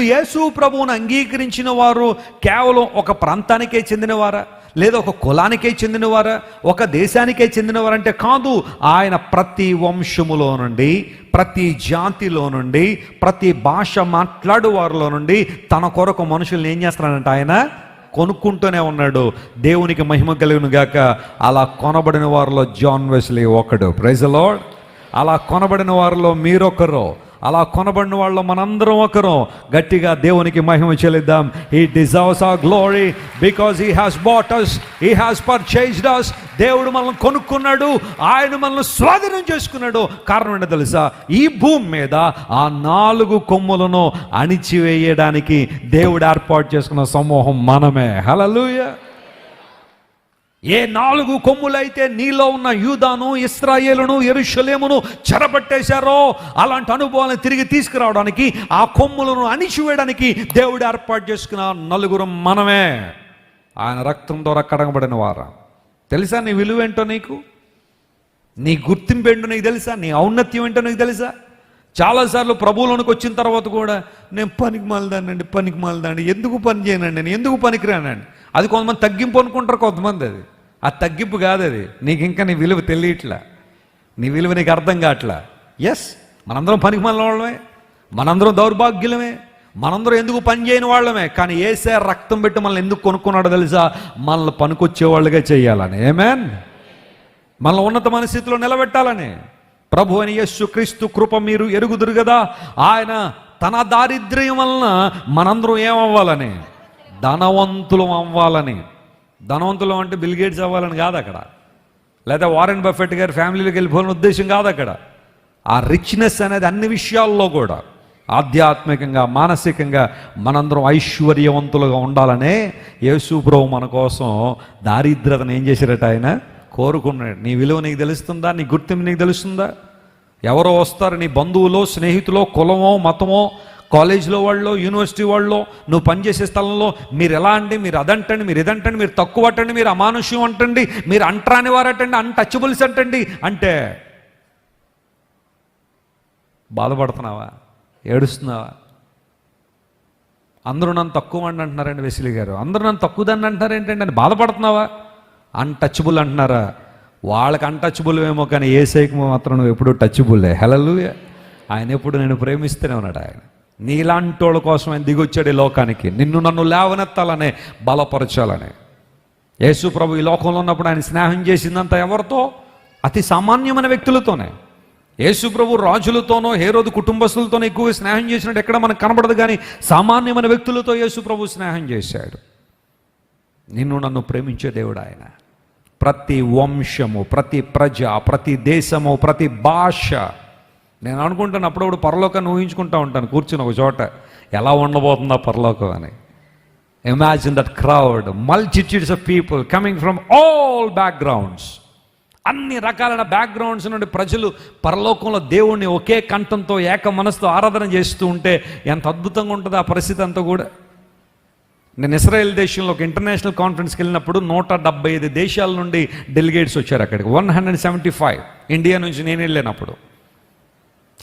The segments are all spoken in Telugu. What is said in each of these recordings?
యేసు ప్రభువును అంగీకరించిన వారు కేవలం ఒక ప్రాంతానికే చెందినవారా? లేదా ఒక కులానికే చెందినవారా? ఒక దేశానికే చెందినవారంటే కాదు ఆయన ప్రతి వంశములో నుండి ప్రతి జాతిలో నుండి ప్రతి భాష మాట్లాడు వారిలో నుండి తన కొరకు మనుషుల్ని ఏం చేస్తున్నాడంటే ఆయన? కొనుక్కుంటూనే ఉన్నాడు. దేవునికి మహిమ కలుగును గాక అలా కొనబడిన వారిలో జాన్ వెస్లీ ఒకడు. Praise lord. అలా కొనబడిన వారిలో మీరొకరు. అలా కొనబడిన వాళ్ళు మనందరం ఒకరు. గట్టిగా దేవునికి మహిమ చెల్లిద్దాం. ఈ డిజర్వ్స్ ఆ glory because he has bought us he has purchased us దేవుడు మనల్ని కొనుక్కున్నాడు ఆయన మనల్ని స్వాధీనం చేసుకున్నాడు. కారణం ఏంటో తెలుసా? ఈ భూమి మీద ఆ నాలుగు కొమ్ములను అణిచివేయడానికి దేవుడు ఏర్పాటు చేసుకున్న సమూహం మనమే. హలలుయ ఏ నాలుగు కొమ్ములైతే నీలో ఉన్న యూదాను ఇస్రాయేలును ఎరుషలేమును చెరబట్టేశారో అలాంటి అనుభవాలను తిరిగి తీసుకురావడానికి ఆ కొమ్ములను అణిచివేయడానికి దేవుడు ఏర్పాటు చేసుకున్న నలుగురు మనమే. ఆయన రక్తం ద్వారా కడగబడిన వారా? తెలుసా నీ విలువ ఏంటో నీకు? నీ గుర్తింపు ఏంటో నీకు తెలుసా? నీ ఔన్నత్యం ఏంటో నీకు తెలుసా? చాలాసార్లు ప్రభువులోనికి వచ్చిన తర్వాత కూడా నేను పనికి మాలదానండి పనికి మాలదానండి ఎందుకు పని చేయనండి నేను ఎందుకు పనికిరానండి? అది కొంతమంది తగ్గింపు అనుకుంటారు కొంతమంది అది. ఆ తగ్గింపు కాదు అది నీకు ఇంకా నీ విలువ తెలియట్లా. నీ విలువ నీకు అర్థం కావట్లా ఎస్ మనందరం పనికి మాలిన వాళ్ళమే. మనందరం దౌర్భాగ్యులమే. మనందరం ఎందుకు పని చేయని వాళ్ళమే? కానీ ఏసే రక్తం పెట్టి మనల్ని ఎందుకు కొనుక్కున్నాడో తెలుసా? మనల్ని పనికొచ్చే వాళ్ళుగా చేయాలని. ఏమేన్ మనల్ని ఉన్నతమైన స్థితిలో నిలబెట్టాలని. ప్రభు అని యేసు క్రీస్తు కృప మీరు ఎరుగుదురు కదా. ఆయన తన దారిద్ర్యం వలన మనందరం ఏమవ్వాలని? ధనవంతులం అవ్వాలని. ధనవంతులం అంటే బిల్ గేట్స్ అవ్వాలని కాదు అక్కడ. లేదా వారెన్ బఫెట్ గారి ఫ్యామిలీలోకి వెళ్ళిపోవాలని ఉద్దేశం కాదు అక్కడ. ఆ రిచ్నెస్ అనేది అన్ని విషయాల్లో కూడా ఆధ్యాత్మికంగా మానసికంగా మనందరం ఐశ్వర్యవంతులుగా ఉండాలనే యేసుప్రభు మన కోసం దారిద్రతను ఏం చేశారట ఆయన? కోరుకున్నాడు. నీ విలువ నీకు తెలుస్తుందా? నీ గుర్తింపు నీకు తెలుస్తుందా? ఎవరో వస్తారు నీ బంధువులో స్నేహితులో కులమో మతమో కాలేజీలో వాళ్ళు యూనివర్సిటీ వాళ్ళు నువ్వు పనిచేసే స్థలంలో మీరు ఎలా అండి? మీరు అదంటండి మీరు ఇదంటండి మీరు తక్కువ అట్టండి మీరు అమానుష్యం అంటండి మీరు అంటరాని వారటండి అన్టచబుల్స్ అంటండి అంటే బాధపడుతున్నావా? ఏడుస్తున్నావా? అందరూ నన్ను తక్కువ అండి అంటున్నారండి వెసిలి గారు. అందరూ నన్ను తక్కువ దాన్ని అంటున్నారు ఏంటండి అని బాధపడుతున్నావా? అన్టచబుల్ అంటున్నారా? వాళ్ళకి అన్టచబుల్ ఏమో కానీ ఏ సైకి మాత్రం నువ్వు ఎప్పుడు టచబుల్లే హెలలు ఆయన ఎప్పుడు నేను ప్రేమిస్తూనే ఉన్నాడు ఆయన. నీలాంటోళ్ళ వాళ్ళ కోసం ఆయన దిగొచ్చాడు ఈ లోకానికి. నిన్ను నన్ను లేవనెత్తాలనే బలపరచాలని. యేసు ప్రభు ఈ లోకంలో ఉన్నప్పుడు ఆయన స్నేహం చేసిందంతా ఎవరితో? అతి సామాన్యమైన వ్యక్తులతోనే. యేసు ప్రభు రాజులతోనో హేరోదు కుటుంబస్తులతోనో ఎక్కువ స్నేహం చేసినట్టు ఎక్కడ మనకు కనబడదు కానీ సామాన్యమైన వ్యక్తులతో యేసు ప్రభు స్నేహం చేశాడు. నిన్ను నన్ను ప్రేమించే దేవుడు ఆయన. ప్రతి వంశము ప్రతి ప్రజ ప్రతి దేశము ప్రతి భాష నేను అనుకుంటాను అప్పుడప్పుడు పరలోకాన్ని ఊహించుకుంటా ఉంటాను కూర్చుని ఒక చోట. ఎలా ఉండబోతుందా పరలోకం అని. Imagine that crowd multitudes of people coming from all backgrounds అన్ని రకాలైన బ్యాక్గ్రౌండ్స్ నుండి ప్రజలు పరలోకంలో దేవుణ్ణి ఒకే కంఠంతో ఏక మనసుతో ఆరాధన చేస్తూ ఉంటే ఎంత అద్భుతంగా ఉంటుంది ఆ పరిస్థితి అంతా కూడా. నేను ఇస్రాయెల్ దేశంలో ఒక ఇంటర్నేషనల్ కాన్ఫరెన్స్కి వెళ్ళినప్పుడు నూట డెబ్బై ఐదు దేశాల నుండి డెలిగేట్స్ వచ్చారు అక్కడికి. One hundred seventy five India నుంచి నేను వెళ్ళినప్పుడు.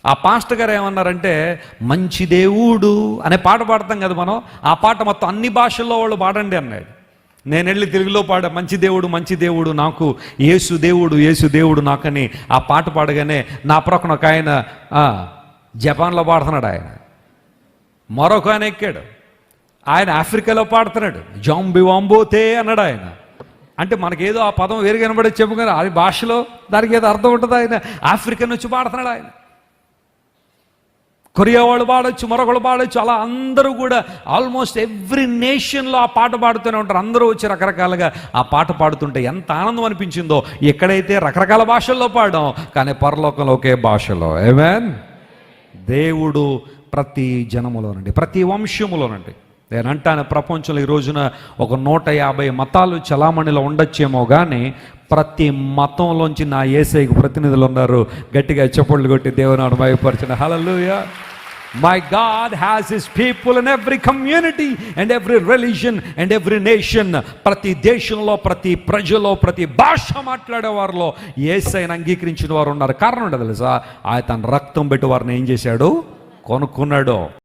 ఆ పాస్టర్ గారు ఏమన్నారంటే మంచి దేవుడు అనే పాట పాడతాం కదా మనం. ఆ పాట మొత్తం అన్ని భాషల్లో వాళ్ళు పాడండి అన్నాడు. నేను వెళ్ళి తెలుగులో పాడ మంచి దేవుడు మంచి దేవుడు నాకు యేసు దేవుడు యేసు దేవుడు నాకని ఆ పాట పాడగానే నా ప్రక్కన ఒక ఆయన జపాన్లో పాడుతున్నాడు ఆయన. మరొక ఆయన ఎక్కాడు. ఆయన ఆఫ్రికాలో పాడుతున్నాడు. జాంబి వాంబోతే అన్నాడు ఆయన. అంటే మనకేదో ఆ పదం వేరు కనబడే చెప్పుకున్నారు అది భాషలో దానికి ఏదో అర్థం ఉంటుంది ఆయన. ఆఫ్రికా నుంచి పాడుతున్నాడు ఆయన. కొరియా వాళ్ళు పాడొచ్చు మరొకళ్ళు పాడొచ్చు అలా అందరూ కూడా ఆల్మోస్ట్ ఎవ్రీ నేషన్లో ఆ పాట పాడుతూనే ఉంటారు. అందరూ వచ్చి రకరకాలుగా ఆ పాట పాడుతుంటే ఎంత ఆనందం అనిపించిందో. ఎక్కడైతే రకరకాల భాషల్లో పాడాం కానీ పరలోకంలో ఒకే భాషలో. ఏమేన్ దేవుడు ప్రతి జనములోనండి ప్రతి వంశములోనండి. నేను అంటాను ప్రపంచంలో ఈ రోజున ఒక నూట యాభై మతాలు చలామణిలో ఉండొచ్చేమో కానీ ప్రతి మతంలోంచి నా ఏసైకి ప్రతినిధులు ఉన్నారు. గట్టిగా చెప్పళ్ళు కొట్టి దేవుని మైపరిచిన hallelujah my god has his people in every community and every religion and every nation ప్రతి దేశంలో ప్రతి ప్రజలో ప్రతి భాష మాట్లాడేవారిలో ఏసైన అంగీకరించిన వారు ఉన్నారు. కారణం ఉండదు తెలుసా? ఆయన తన రక్తం పెట్టి వారిని ఏం చేశాడు? కొనుక్కున్నాడు.